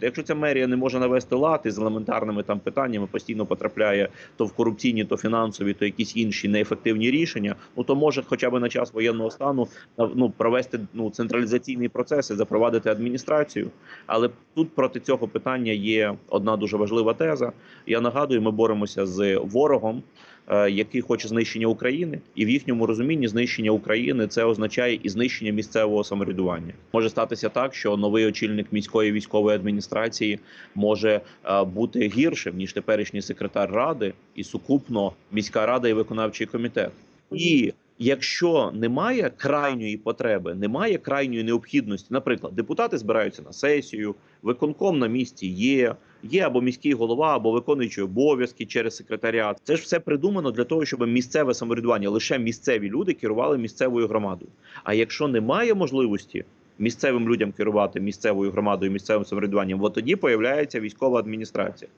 Якщо ця мерія не може навести лад із елементарними там питаннями, постійно потрапляє то в корупційні, то фінансові, то якісь інші неефективні рішення, ну то може хоча б на час воєнного стану ну провести ну централізаційні процеси, запровадити адміністрацію. Але тут проти цього питання є одна дуже важлива теза. Я нагадую, ми боремося з ворогом, е, який хоче знищення України, і в їхньому розумінні знищення України це означає і знищення місцевого самоврядування. Може статися так, що новий очільник міської військової адміністрації може е, бути гіршим ніж теперішній секретар ради, і сукупно міська рада і виконавчий комітет. І якщо немає крайньої потреби, немає крайньої необхідності, наприклад, депутати збираються на сесію, виконком на місці є. Є або міський голова, або виконуючий обов'язки через секретаріат. Це ж все придумано для того, щоб місцеве самоврядування, лише місцеві люди керували місцевою громадою. А якщо немає можливості місцевим людям керувати місцевою громадою, місцевим самоврядуванням, от тоді появляється військова адміністрація.